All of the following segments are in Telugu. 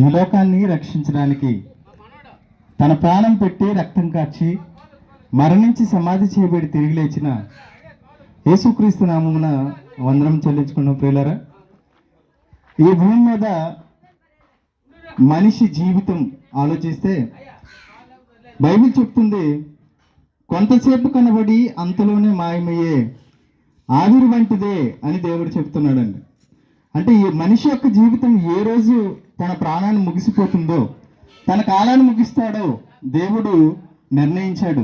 ఈ లోకాన్ని రక్షించడానికి. తన ప్రాణం పెట్టి రక్తం కాచి మరణించి సమాధి చేయబడి తిరిగి లేచిన యేసుక్రీస్తు నామమున వందనం చెల్లించుకున్న ప్రియులరా. ఈ భూమి మీద మనిషి జీవితం ఆలోచిస్తే బైబిల్ చెప్తుంది కొంతసేపు కనబడి అంతలోనే మాయమయ్యే ఆవిరి వంటిదే అని దేవుడు చెప్తున్నాడండి. అంటే ఈ మనిషి యొక్క జీవితం ఏ రోజు తన ప్రాణాన్ని ముగిసిపోతుందో తన కాలాన్ని ముగిస్తాడో దేవుడు నిర్ణయించాడు.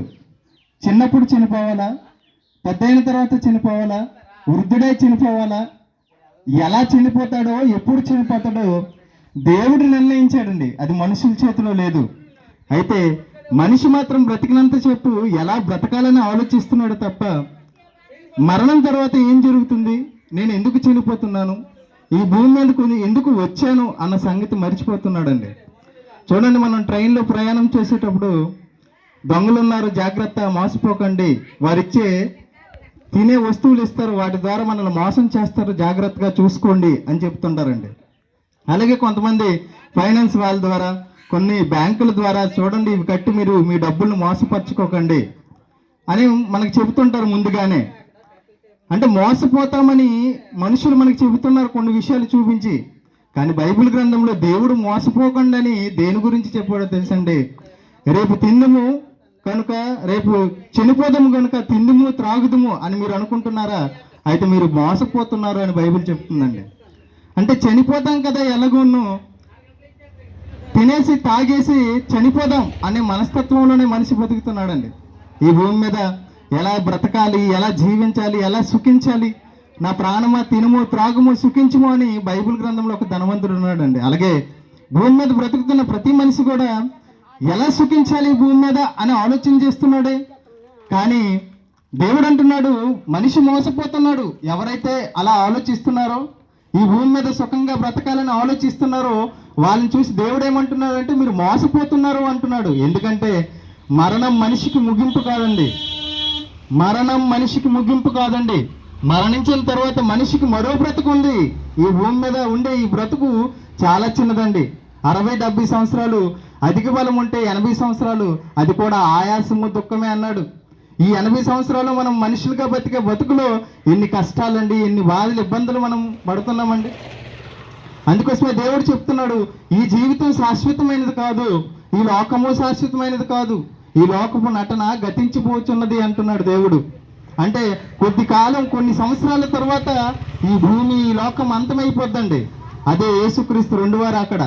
చిన్నప్పుడు చనిపోవాలా? పెద్దయిన తర్వాత చనిపోవాలా? వృద్ధుడే చనిపోవాలా? ఎలా చనిపోతాడో ఎప్పుడు చనిపోతాడో దేవుడు నిర్ణయించాడండి. అది మనుషుల చేతిలో లేదు. అయితే మనిషి మాత్రం బ్రతికినంత చెప్పు ఎలా బ్రతకాలని ఆలోచిస్తున్నాడు తప్ప మరణం తర్వాత ఏం జరుగుతుంది? నేను ఎందుకు చనిపోతున్నాను? ఈ భూమి మీదకు ఎందుకు వచ్చాను అన్న సంగతి మర్చిపోతున్నాడండి. చూడండి మనం ట్రైన్లో ప్రయాణం చేసేటప్పుడు దొంగలు ఉన్నారు జాగ్రత్త మోసపోకండి. వారిచ్చే తినే వస్తువులు ఇస్తారు వాటి ద్వారా మనల్ని మోసం చేస్తారు జాగ్రత్తగా చూసుకోండి అని చెప్తుంటారండి. అలాగే కొంతమంది ఫైనాన్స్ వాళ్ళ ద్వారా కొన్ని బ్యాంకుల ద్వారా చూడండి ఇవి కట్టి మీరు మీ డబ్బులను మోసపరచుకోకండి అని మనకు చెబుతుంటారు ముందుగానే. అంటే మోసపోతామని మనుషులు మనకి చెబుతున్నారు కొన్ని విషయాలు చూపించి. కానీ బైబిల్ గ్రంథంలో దేవుడు మోసపోకండని దేని గురించి చెప్పాడో తెలుసండి? రేపు తిందుము కనుక రేపు చనిపోదాము కనుక తిందుము త్రాగుదుము అని మీరు అనుకుంటున్నారా? అయితే మీరు మోసపోతున్నారు అని బైబిల్ చెప్తుందండి. అంటే చనిపోతాం కదా ఎలాగోను తినేసి తాగేసి చనిపోదాం అనే మనస్తత్వంలోనే మనిషి బతుకుతున్నాడండి. ఈ భూమి మీద ఎలా బ్రతకాలి ఎలా జీవించాలి ఎలా సుఖించాలి? నా ప్రాణమా తినుము త్రాగుము సుఖించుము అని బైబిల్ గ్రంథంలో ఒక ధనవంతుడు ఉన్నాడండి. అలాగే భూమి మీద బ్రతుకుతున్న ప్రతి మనిషి కూడా ఎలా సుఖించాలి భూమి మీద అని ఆలోచన చేస్తున్నాడే. కానీ దేవుడు అంటున్నాడు మనిషి మోసపోతున్నాడు. ఎవరైతే అలా ఆలోచిస్తున్నారో ఈ భూమి మీద సుఖంగా బ్రతకాలని ఆలోచిస్తున్నారో వాళ్ళని చూసి దేవుడు ఏమంటున్నాడు అంటే మీరు మోసపోతున్నారు అంటున్నాడు. ఎందుకంటే మరణం మనిషికి ముగింపు కాదండి. మరణం మనిషికి ముగింపు కాదండి. మరణించిన తర్వాత మనిషికి మరో బ్రతుకు ఉంది. ఈ భూమి మీద ఉండే ఈ బ్రతుకు చాలా చిన్నదండి. అరవై డెబ్బై సంవత్సరాలు అధిక బలం ఉంటే ఎనభై సంవత్సరాలు అది కూడా ఆయాసము దుఃఖమే అన్నాడు. ఈ ఎనభై సంవత్సరాలు మనం మనుషులుగా బతికే బతుకులో ఎన్ని కష్టాలండి ఎన్ని బాధలు ఇబ్బందులు మనం పడుతున్నామండి. అందుకోసమే దేవుడు చెప్తున్నాడు ఈ జీవితం శాశ్వతమైనది కాదు ఈ లోకము శాశ్వతమైనది కాదు. ఈ లోకపు నటన గతించిపోచున్నది అంటున్నాడు దేవుడు. అంటే కొద్ది కాలం కొన్ని సంవత్సరాల తర్వాత ఈ భూమి ఈ లోకం అంతమైపోద్దండి. అదే యేసుక్రీస్తు రెండు వారు అక్కడ.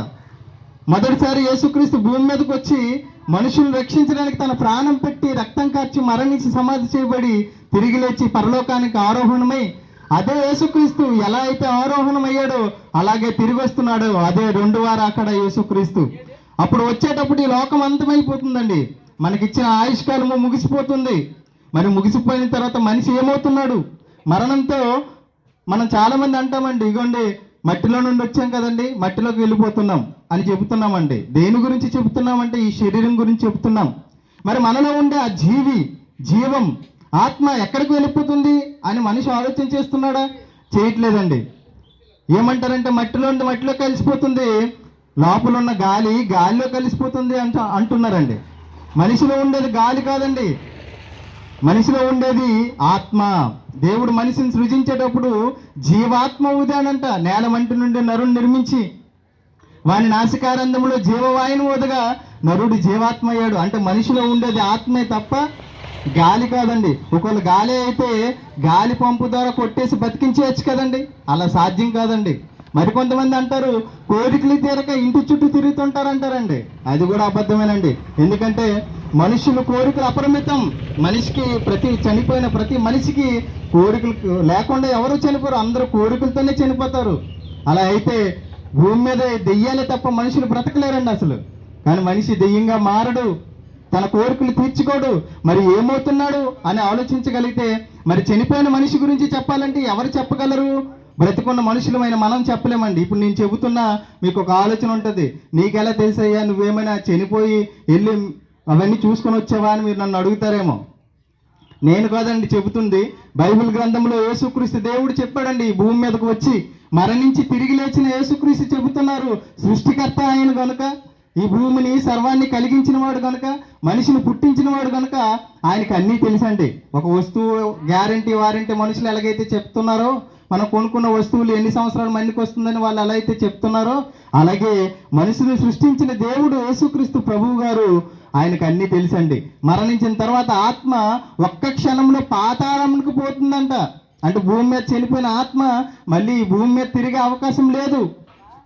మొదటిసారి యేసుక్రీస్తు భూమి మీదకి వచ్చి మనుషులను రక్షించడానికి తన ప్రాణం పెట్టి రక్తం కార్చి మరణించి సమాధి చేయబడి తిరిగి లేచి పరలోకానికి ఆరోహణమై అదే యేసుక్రీస్తు ఎలా అయితే ఆరోహణమయ్యాడో అలాగే తిరిగి వస్తున్నాడో అదే రెండు వారు అక్కడ యేసుక్రీస్తు. అప్పుడు వచ్చేటప్పుడు ఈ లోకం అంతమైపోతుందండి. మనకిచ్చిన ఆయుష్కాలము ముగిసిపోతుంది. మరి ముగిసిపోయిన తర్వాత మనిషి ఏమవుతున్నాడు? మరణంతో మనం చాలామంది అంటామండి ఇగోండి మట్టిలో నుండి వచ్చాం కదండి మట్టిలోకి వెళ్ళిపోతున్నాం అని చెబుతున్నామండి. దేని గురించి చెబుతున్నామంటే ఈ శరీరం గురించి చెబుతున్నాం. మరి మనలో ఉండే ఆ జీవి జీవం ఆత్మ ఎక్కడికి వెళ్ళిపోతుంది అని మనిషి ఆలోచన చేస్తున్నాడా? చేయట్లేదండి. ఏమంటారంటే మట్టిలో ఉండి మట్టిలో కలిసిపోతుంది లోపల ఉన్న గాలి గాలిలో కలిసిపోతుంది అంట అంటున్నారండి. మనిషిలో ఉండేది గాలి కాదండి. మనిషిలో ఉండేది ఆత్మ. దేవుడు మనిషిని సృజించేటప్పుడు జీవాత్మ ఉదానంట నేల మంటి నుండి నరుని నిర్మించి వాని నాసికారంధంలో జీవవాయుని ఓదగా నరుడు జీవాత్మ అయ్యాడు. అంటే మనిషిలో ఉండేది ఆత్మే తప్ప గాలి కాదండి. ఒకవేళ గాలి అయితే గాలి పంపు ద్వారా కొట్టేసి బతికించేయచ్చు కదండి. అలా సాధ్యం కాదండి. మరికొంతమంది అంటారు కోరికలు తీరక ఇంటి చుట్టూ తిరుగుతుంటారు అంటారండి అది కూడా అబద్ధమేనండి. ఎందుకంటే మనుషులు కోరికలు అపరిమితం. మనిషికి ప్రతి చనిపోయిన ప్రతి మనిషికి కోరికలు లేకుండా ఎవరు చనిపోరు అందరూ కోరికలతోనే చనిపోతారు. అలా అయితే భూమి మీద దెయ్యాలే తప్ప మనుషులు బ్రతకలేరండి అసలు. కానీ మనిషి దెయ్యంగా మారడు తన కోరికలు తీర్చుకోడు. మరి ఏమవుతున్నాడు అని ఆలోచించగలిగితే మరి చనిపోయిన మనిషి గురించి చెప్పాలంటే ఎవరు చెప్పగలరు? బ్రతికున్న మనుషులమైన మనం చెప్పలేమండి. ఇప్పుడు నేను చెబుతున్నా మీకు ఒక ఆలోచన ఉంటుంది. నీకెలా తెలుసయ్యా నువ్వేమైనా చనిపోయి వెళ్ళి అవన్నీ చూసుకొని వచ్చావా అని మీరు నన్ను అడుగుతారేమో. నేను కాదండి చెబుతుంది బైబిల్ గ్రంథంలో యేసుక్రీస్తు దేవుడు చెప్పాడండి ఈ భూమి మీదకు వచ్చి మరణించి తిరిగి లేచిన యేసుక్రీస్తు చెబుతున్నారు సృష్టికర్త ఆయన కనుక ఈ భూమిని సర్వాన్ని కలిగించిన వాడు కనుక మనిషిని పుట్టించిన వాడు కనుక ఆయనకి అన్నీ తెలుసండి. ఒక వస్తువు గ్యారంటీ వారంటీ మనుషులు ఎలాగైతే చెప్తున్నారో మనం కొనుక్కున్న వస్తువులు ఎన్ని సంవత్సరాలు మన్నికి వస్తుందని వాళ్ళు ఎలా అయితే చెప్తున్నారో అలాగే మనుషులు సృష్టించిన దేవుడు యేసుక్రీస్తు ప్రభువు గారు ఆయనకు అన్నీ తెలుసండి. మరణించిన తర్వాత ఆత్మ ఒక్క క్షణంలో పాతాళంకు పోతుందంట. అంటే భూమి మీద చనిపోయిన ఆత్మ మళ్ళీ ఈ భూమి మీద తిరిగే అవకాశం లేదు.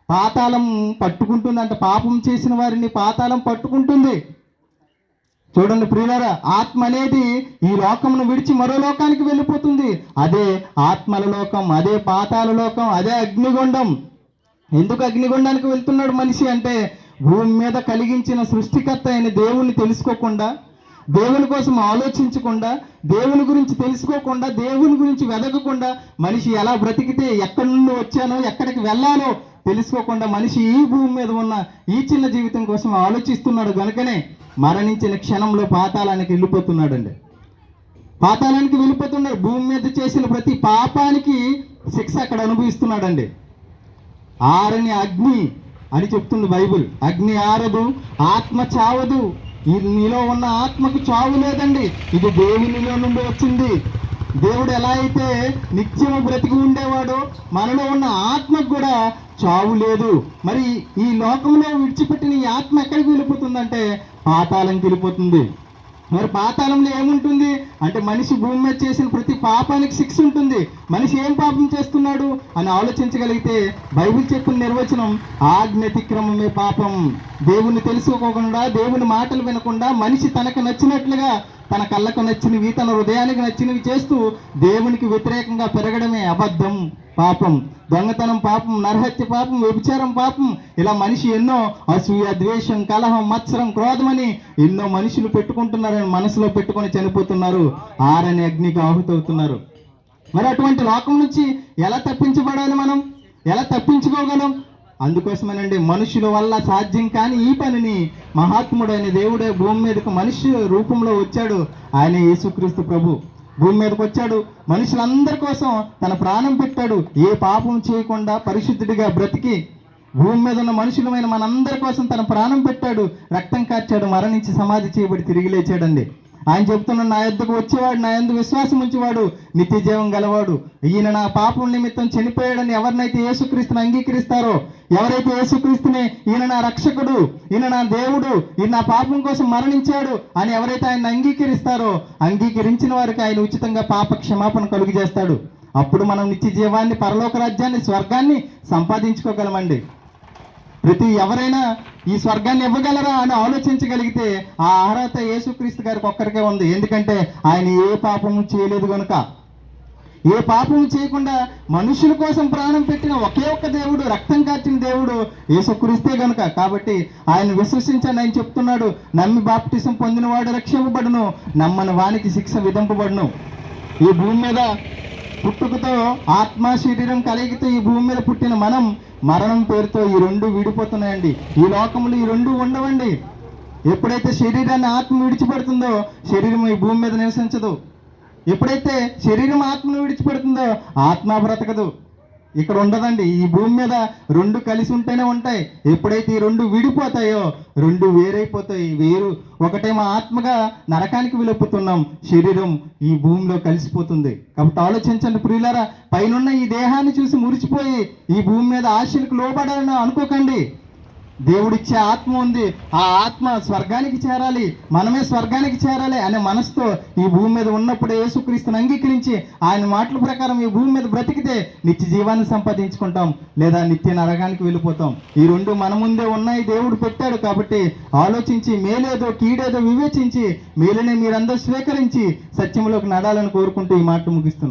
పాతాళం పట్టుకుంటుంది పాపం చేసిన వారిని పాతాళం పట్టుకుంటుంది. చూడండి ప్రియులారా ఆత్మ అనేది ఈ లోకమును విడిచి మరో లోకానికి వెళ్ళిపోతుంది. అదే ఆత్మల లోకం అదే పాతాల లోకం అదే అగ్నిగుండం. ఎందుకు అగ్నిగుండానికి వెళ్తున్నాడు మనిషి అంటే భూమి మీద కలిగించిన సృష్టికర్త అయిన దేవుణ్ణి తెలుసుకోకుండా దేవుని కోసం ఆలోచించకుండా దేవుని గురించి తెలుసుకోకుండా దేవుని గురించి వెదకకుండా మనిషి ఎలా బ్రతికితే ఎక్కడి నుండి వచ్చానో ఎక్కడికి వెళ్ళాలో తెలుసుకోకుండా మనిషి ఈ భూమి మీద ఉన్న ఈ చిన్న జీవితం కోసం ఆలోచిస్తున్నాడు కనుకనే మరణించిన క్షణంలో పాతాళానికి వెళ్ళిపోతున్నాడండి. పాతాళానికి వెళ్ళిపోతున్నాడు భూమి మీద చేసిన ప్రతి పాపానికి శిక్ష అక్కడ అనుభవిస్తున్నాడండి. ఆరని అగ్ని అని చెప్తుంది బైబిల్. అగ్ని ఆరదు ఆత్మ చావదు. నీలో ఉన్న ఆత్మకు చావు లేదండి. ఇది దేవునిలో నుండి వచ్చింది. దేవుడు ఎలా అయితే నిత్యము బ్రతికి ఉండేవాడో మనలో ఉన్న ఆత్మకు కూడా చావు లేదు. మరి ఈ లోకంలో విడిచిపెట్టిన ఈ ఆత్మ ఎక్కడికి వెళ్ళిపోతుందంటే పాతాళంకి వెళ్ళిపోతుంది. మరి పాతాళంలో ఏముంటుంది? అంటే మనిషి భూమి మీద చేసిన ప్రతి పాపానికి శిక్ష ఉంటుంది. మనిషి ఏం పాపం చేస్తున్నాడు అని ఆలోచించగలిగితే బైబిల్ చెప్పిన నిర్వచనం ఆజ్ఞతిక్రమమే పాపం. దేవుని తెలుసుకోకుండా దేవుని మాటలు వినకుండా మనిషి తనకు నచ్చినట్లుగా తన కళ్ళకు నచ్చినవి తన హృదయానికి నచ్చినవి చేస్తూ దేవునికి వ్యతిరేకంగా పెరగడమే అబద్ధం పాపం. దొంగతనం పాపం నరహత్య పాపం వ్యభిచారం పాపం. ఇలా మనిషి ఎన్నో అసూయ ద్వేషం కలహం మత్సరం క్రోధమని ఎన్నో మనుషులు పెట్టుకుంటున్నారని మనసులో పెట్టుకొని చనిపోతున్నారు. ఆరని అగ్నికి ఆహుతవుతున్నారు. మరి అటువంటి లోకం నుంచి ఎలా తప్పించబడాలి మనం? ఎలా తప్పించుకోగలం? అందుకోసమేనండి మనుషుల వల్ల సాధ్యం కాని ఈ పనిని మహాత్ముడైన దేవుడే భూమి మీదకు మనిషి రూపంలో వచ్చాడు. ఆయన యేసుక్రీస్తు ప్రభు భూమి మీదకి వచ్చాడు. మనుషులందరి కోసం తన ప్రాణం పెట్టాడు. ఏ పాపం చేయకుండా పరిశుద్ధుడిగా బ్రతికి భూమి మీద ఉన్న మనుషులమైన మనందరి కోసం తన ప్రాణం పెట్టాడు. రక్తం కార్చాడు మరణించి సమాధి చేయబడి తిరిగి లేచాడండి. ఆయన చెప్తున్న నా ఎద్దుకు వచ్చేవాడు నా యందు విశ్వాసం ఉంచేవాడు నిత్య జీవం గలవాడు. ఈయన నా పాపం నిమిత్తం చనిపోయాడని ఎవరినైతే యేసుక్రీస్తుని అంగీకరిస్తారో ఎవరైతే యేసుక్రీస్తుని ఈయన నా రక్షకుడు ఈయన నా దేవుడు ఈయన నా పాపం కోసం మరణించాడు అని ఎవరైతే ఆయన అంగీకరిస్తారో అంగీకరించిన వారికి ఆయన ఉచితంగా పాప క్షమాపణ కలుగు చేస్తాడు అప్పుడు మనం నిత్య జీవాన్ని పరలోక రాజ్యాన్ని స్వర్గాన్ని సంపాదించుకోగలమండి. ప్రతి ఎవరైనా ఈ స్వర్గాన్ని ఇవ్వగలరా అని ఆలోచించగలిగితే ఆ అర్హత యేసుక్రీస్తు గారికి ఒక్కరికే ఉంది. ఎందుకంటే ఆయన ఏ పాపము చేయలేదు కనుక ఏ పాపము చేయకుండా మనుషుల కోసం ప్రాణం పెట్టిన ఒకే ఒక్క దేవుడు రక్తం కార్చిన దేవుడు యేసుక్రీస్తే గనుక. కాబట్టి ఆయన విశ్వసించని ఆయన చెప్తున్నాడు. నమ్మి బాప్టిసం పొందినవాడు రక్షింపబడును. నమ్మని వానికి శిక్ష విధింపబడును. ఈ భూమి మీద పుట్టుకతో ఆత్మ శరీరం కలిగితే ఈ భూమి మీద పుట్టిన మనం మరణం పేరుతో ఈ రెండు విడిపోతున్నాయండి. ఈ లోకంలో ఈ రెండు ఉండవండి. ఎప్పుడైతే శరీరాన్ని ఆత్మ విడిచిపెడుతుందో శరీరం ఈ భూమి మీద నివసించదు. ఎప్పుడైతే శరీరం ఆత్మను విడిచిపెడుతుందో ఆత్మ బ్రతకదు. ఇక్కడ ఉండదండి. ఈ భూమి మీద రెండు కలిసి ఉంటేనే ఉంటాయి. ఎప్పుడైతే ఈ రెండు విడిపోతాయో రెండు వేరైపోతాయి. వేరు ఒకటేమో ఆత్మగా నరకానికి వెళ్ళిపోతున్నాం శరీరం ఈ భూమిలో కలిసిపోతుంది. కాబట్టి ఆలోచించండి ప్రియులారా పైనున్న ఈ దేహాన్ని చూసి మురిచిపోయి ఈ భూమి మీద ఆశలకు లోబడాలని అనుకోకండి. దేవుడిచ్చే ఆత్మ ఉంది. ఆ ఆత్మ స్వర్గానికి చేరాలి. మనమే స్వర్గానికి చేరాలి అనే మనసుతో ఈ భూమి మీద ఉన్నప్పుడు యేసుక్రీస్తుని అంగీకరించి ఆయన మాటల ప్రకారం ఈ భూమి మీద బ్రతికితే నిత్య జీవాన్ని సంపాదించుకుంటాం లేదా నిత్య నరకానికి వెళ్ళిపోతాం. ఈ రెండు మన ముందే ఉన్నాయి. దేవుడు పెట్టాడు కాబట్టి ఆలోచించి మేలేదో కీడేదో వివేచించి మేలునే మీరందరూ స్వీకరించి సత్యంలోకి నడాలని కోరుకుంటూ ఈ మాట ముగిస్తున్నాను.